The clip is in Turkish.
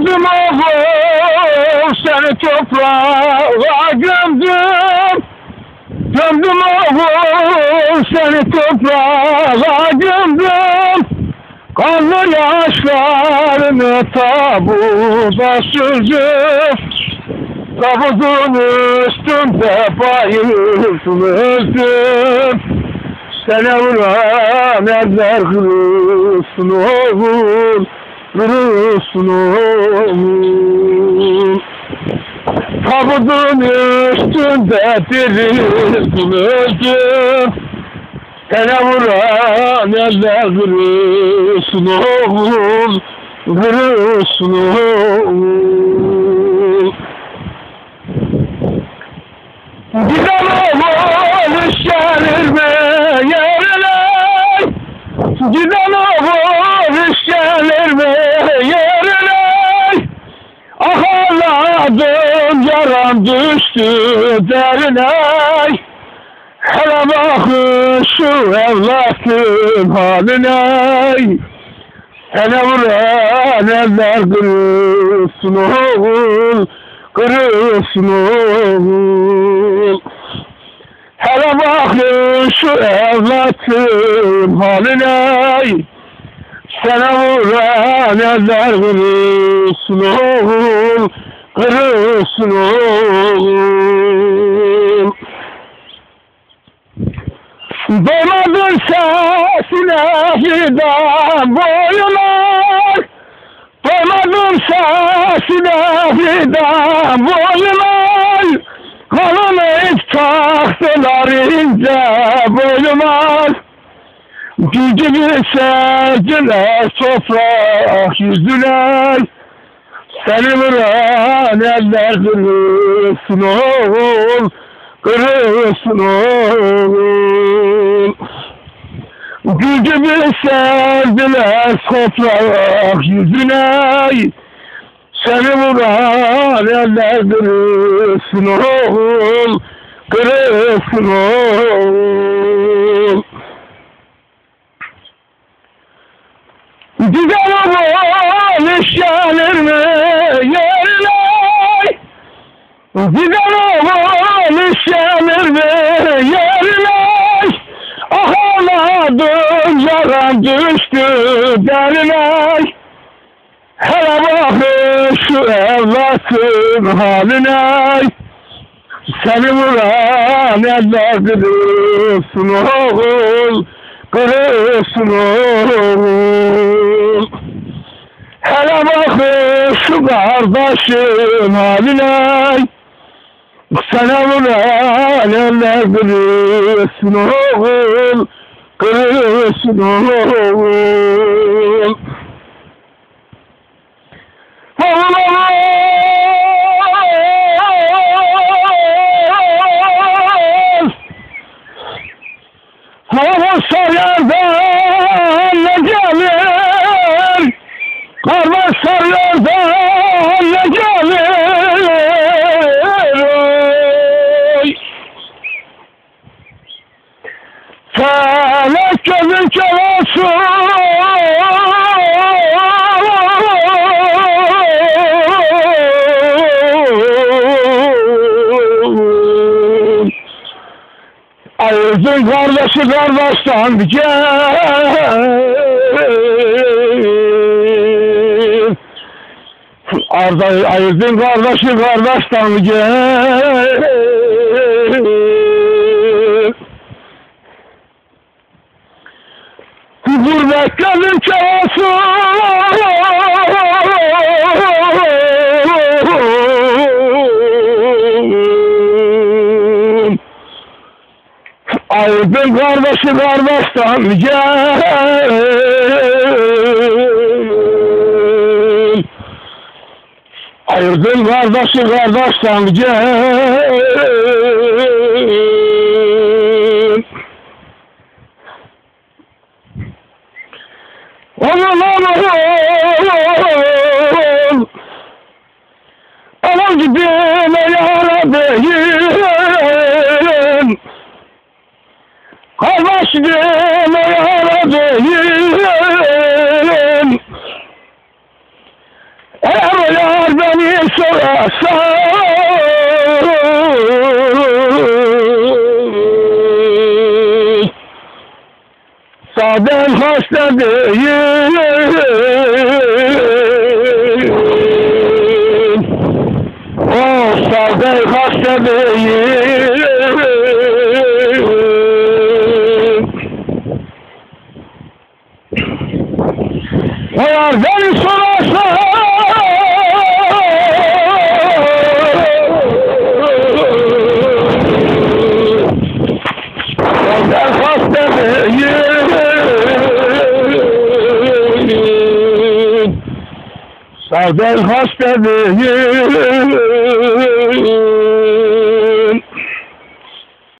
Gömdüm oğlum seni toprağa gömdüm. Gömdüm oğlum seni toprağa gömdüm. Kanlı yaşlarını tabuda sürdüm. Tabutun üstünde bayıldım öldüm. Sene vuran eller kırılsın oğul, oğul. Tabutun üstünde dirildim öldüm. Sene vuran eller kırılsın oğul. Güzel oğul işlenir mi yerine? Güzel düştü derine. Hele bakın şu evlatın haline. Hele vuran eller kırılsın oğul, kırılsın oğul. Hele bakın şu evlatın haline. Sana vuran eller kırılsın oğul, oğul. Doladın sesine fidan boyuna Doladın sesine fidan Kolunu ilk taktılar ince boynuma Gül gibi serdiler toprak yüzüne Seni vuran eller kırılsın oğul Kırılsın oğul. Gül gibi serdiler toprak yüzüne. Seni vuran eller kırılsın oğul Kırılsın oğul Oğul işlenir mi yerine? Ah ağladım yaram düştü derine. Hele bakın şu evlatın haline. Seni vuran eller kırılsın oğul, kırılsın oğul. Hele bakın şu kardeşin haline. Vuran eller kırılsın oğul, kırılsın oğul. Olamaz. Hava sarlardan ne gelir? Kardeş sarlardan Ayırdın kardeşi kardeşten gel. Arda ayırdın kardeşi kardeşten gel. Aydın kardeşi kardeşten gel. Ayırdın kardeşi kardeşten gel. Aman aman Aman gidime yaradayım Kardeşime yaradayım Eğer yar beni sorarsan Sadem hasta değil O sadem hasta değil Sadem hasta değilim